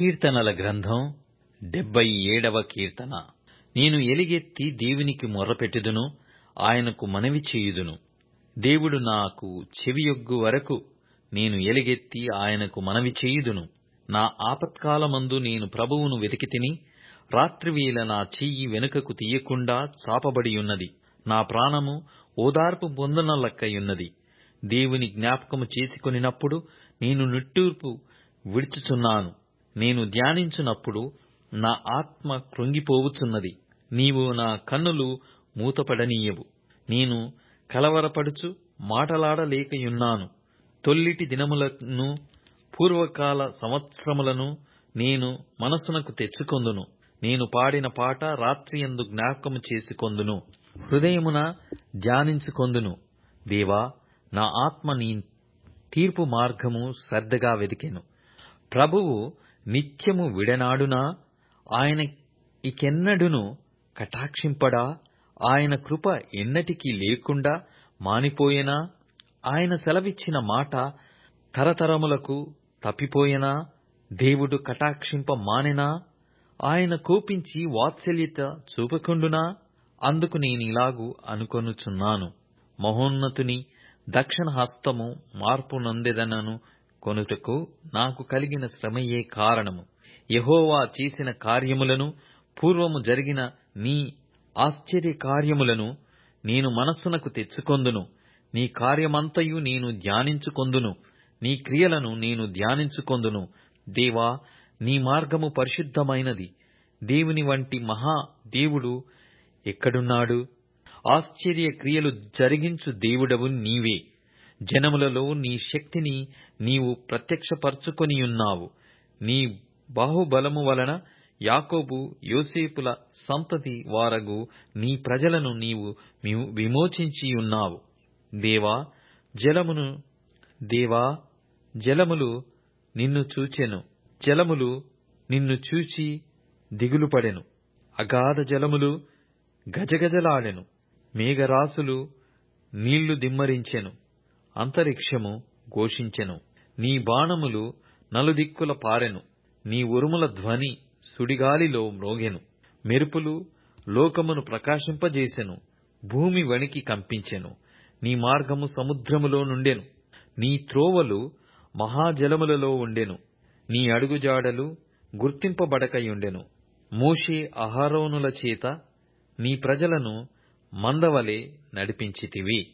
కీర్తనల గ్రంథం డెబ్బై ఏడవ కీర్తన. నేను ఎలిగెత్తి దేవునికి మొర్రపెట్టుదును ఆయనకు మనవి చేయుదును. దేవుడు నాకు చెవియొగ్గు వరకు నేను ఎలిగెత్తి ఆయనకు మనవి చేయుదును. నా ఆపత్కాలమందు నేను ప్రభువును వెతికితిని రాత్రివేళ నా చెయ్యి వెనుకకు తీయకుండా చాపబడియున్నది. నా ప్రాణము ఓదార్పు పొందనలక్కయున్నది దేవుని జ్ఞాపకము చేసుకొనినప్పుడు నేను నిట్టూర్పు విడుచుచున్నాను. నేను ధ్యానించునప్పుడు నా ఆత్మ కృంగిపోవుచున్నది నీవు నా కన్నులు మూతపడనీయవు. నేను కలవరపడుచు మాటలాడలేకయున్నాను. తొల్లిటి దినములను పూర్వకాల సంవత్సరములను నేను మనసునకు తెచ్చుకొందును. నేను పాడిన పాట రాత్రియందు జ్ఞాపకము చేసుకొందును. హృదయమున ధ్యానించుకొందును. దేవా నా ఆత్మ నీ తీర్పు మార్గము శ్రద్ధగా వెదికెను. ప్రభువు నిత్యము విడనాడునా? ఆయన ఇకెన్నడును కటాక్షింపడా? ఆయన కృప ఎన్నటికీ లేకుండా మానిపోయెనా? ఆయన సెలవిచ్చిన మాట తరతరములకు తప్పిపోయెనా? దేవుడు కటాక్షింప మానెనా? ఆయన కోపించి వాత్సల్యత చూపకుండునా? అందుకు నేనిలాగు అనుకొనుచున్నాను. మహోన్నతుని దక్షిణ హస్తము మార్పు నొందెదనను కొనుటకు నాకు కలిగిన శ్రమయే కారణము. యహోవా చేసిన కార్యములను పూర్వము జరిగిన నీ ఆశ్చర్య కార్యములను నేను మనస్సునకు తెచ్చుకొందును. నీ కార్యమంతయు నేను ధ్యానించుకొందును. నీ క్రియలను నేను ధ్యానించుకొందును. దేవా నీ మార్గము పరిశుద్ధమైనది. దేవుని వంటి మహా దేవుడు ఎక్కడున్నాడు? ఆశ్చర్య క్రియలు జరిగించు దేవుడవు నీవే. జనములలో నీ శక్తిని నీవు ప్రత్యక్షపరచుకొనియున్నావు. నీ బాహుబలము వలన యాకోబు యోసేపుల సంతతి వారగు నీ ప్రజలను నీవు విమోచించియున్నావు. దేవా జలమును దేవా జలములు నిన్ను చూచెను. జలములు నిన్ను చూచి దిగులుపడెను. అగాధ జలములు గజగజలాడెను. మేఘరాశులు నీళ్ళు దిమ్మరించెను. అంతరిక్షము ఘోషించెను. నీ బాణములు నలుదిక్కుల పారెను. నీ ఉరుముల ధ్వని సుడిగాలిలో మ్రోగెను. మెరుపులు లోకమును ప్రకాశింపజేసెను. భూమి వణికి కంపించెను. నీ మార్గము సముద్రములో నుండెను. నీ త్రోవలు మహాజలములలో ఉండెను. నీ అడుగుజాడలు గుర్తింపబడకయుండెను. మోషే అహారోనుల చేత నీ ప్రజలను మందవలె నడిపించితివి.